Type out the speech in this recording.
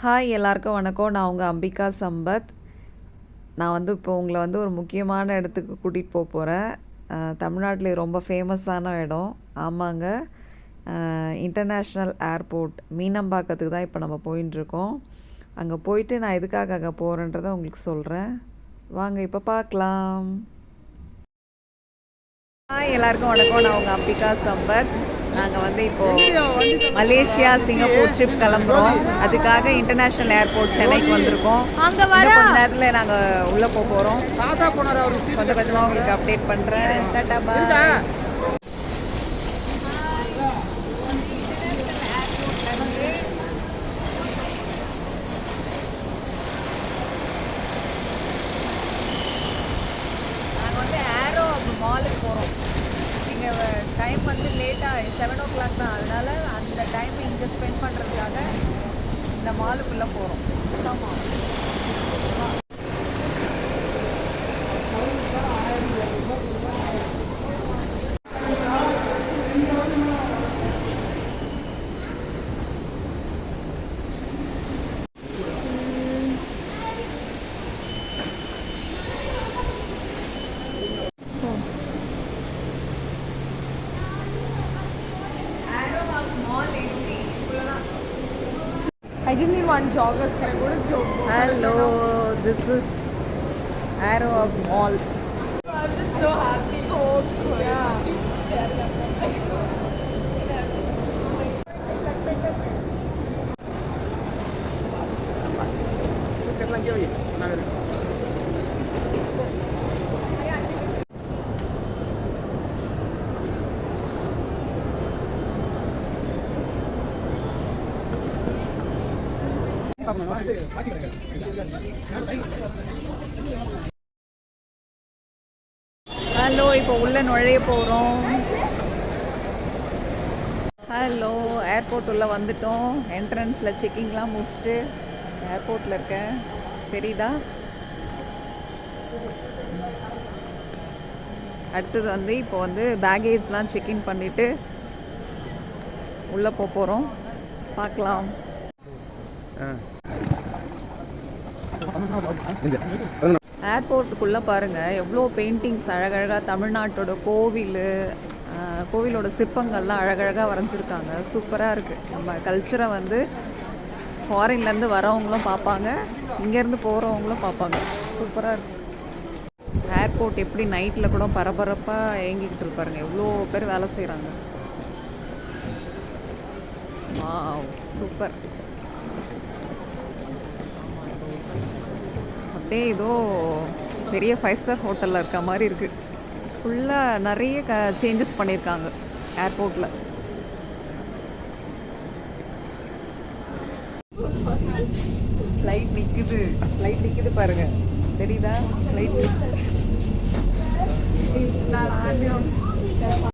Hi எல்லாருக்கும் வணக்கம். நான் உங்கள் அம்பிகா சம்பத். நான் வந்து இப்போ உங்களை வந்து ஒரு முக்கியமான இடத்துக்கு கூட்டிகிட்டு போக போகிறேன் தமிழ்நாட்டில் ரொம்ப ஃபேமஸான இடம். ஆமாங்க. இன்டர்நேஷ்னல் ஏர்போர்ட் மீனம்பாக்கத்துக்கு தான் இப்போ நம்ம போயின்ட்டுருக்கோம் அங்கே போயிட்டு நான் எதுக்காக அங்கே போகிறேன்றதை உங்களுக்கு சொல்கிறேன் வாங்க இப்போ பார்க்கலாம். ஹாய் எல்லாருக்கும் வணக்கம். நான் உங்கள் அம்பிகா சம்பத். நாங்கள் வந்து இப்போது மலேசியா சிங்கப்பூர் ட்ரிப் கிளம்புறோம். அதுக்காக இன்டர்நேஷ்னல் ஏர்போர்ட் சென்னைக்கு வந்திருக்கோம். இன்னும் கொஞ்ச நேரத்தில் நாங்கள் உள்ளே போக போகிறோம் கொஞ்சம் கொஞ்சமாக உங்களுக்கு அப்டேட் பண்ணுறேன் டாட்டா பாய் நாங்கள் வந்து ஏரோ மாலுக்கு போகிறோம் இங்கே டைம் வந்து லேட்டாக செவன் ஓ கிளாக் தான். அதனால் அந்த டைமை இங்கே ஸ்பெண்ட் பண்ணுறதுக்காக இந்த மாலுக்குள்ளே போகிறோம் ஆமாம் I just need one joggers. Can I go to jog? Hello, this is Arrow of Mall. I'm just so happy. So cool. Yeah. Hello இப்போ உள்ள நுழைய போகிறோம் ஹலோ ஏர்போர்ட் உள்ள வந்துட்டோம். என்ட்ரன்ஸில் செக்கிங்லாம் முடிச்சுட்டு ஏர்போர்ட்டில் இருக்கேன். தெரியுதா? அடுத்தது வந்து இப்போ வந்து பேகேஜ்லாம் செக்இன் பண்ணிவிட்டு உள்ளே போக போகிறோம் பார்க்கலாம். ஆ. ஏர்போர்ட்டுக்குள்ளே பாருங்கள் எவ்வளோ பெயிண்டிங்ஸ் அழகழகாக தமிழ்நாட்டோட கோவில் கோவிலோட சிற்பங்கள்லாம் அழகழகாக வரைஞ்சிருக்காங்க. சூப்பராக இருக்குது நம்ம கல்ச்சரை வந்து ஃபாரின்லேருந்து வரவங்களும் பார்ப்பாங்க இங்கேருந்து போகிறவங்களும் பார்ப்பாங்க. சூப்பராக இருக்கு. ஏர்போர்ட் எப்படி நைட்டில் கூட பரபரப்பாக இயங்கிக்கிட்டு இருப்பாருங்க எவ்வளோ பேர் வேலை செய்கிறாங்க வாவ் சூப்பர். அப்படியே ஏதோ பெரிய ஃபைவ் ஸ்டார் ஹோட்டலில் இருக்க மாதிரி இருக்குது ஃபுல்லாக நிறைய க சேஞ்சஸ் பண்ணியிருக்காங்க ஏர்போர்ட்டில் ஃப்ளைட் நிற்குது ஃப்ளைட் நிற்குது பாருங்க. தெரியுதா? ஃப்ளைட்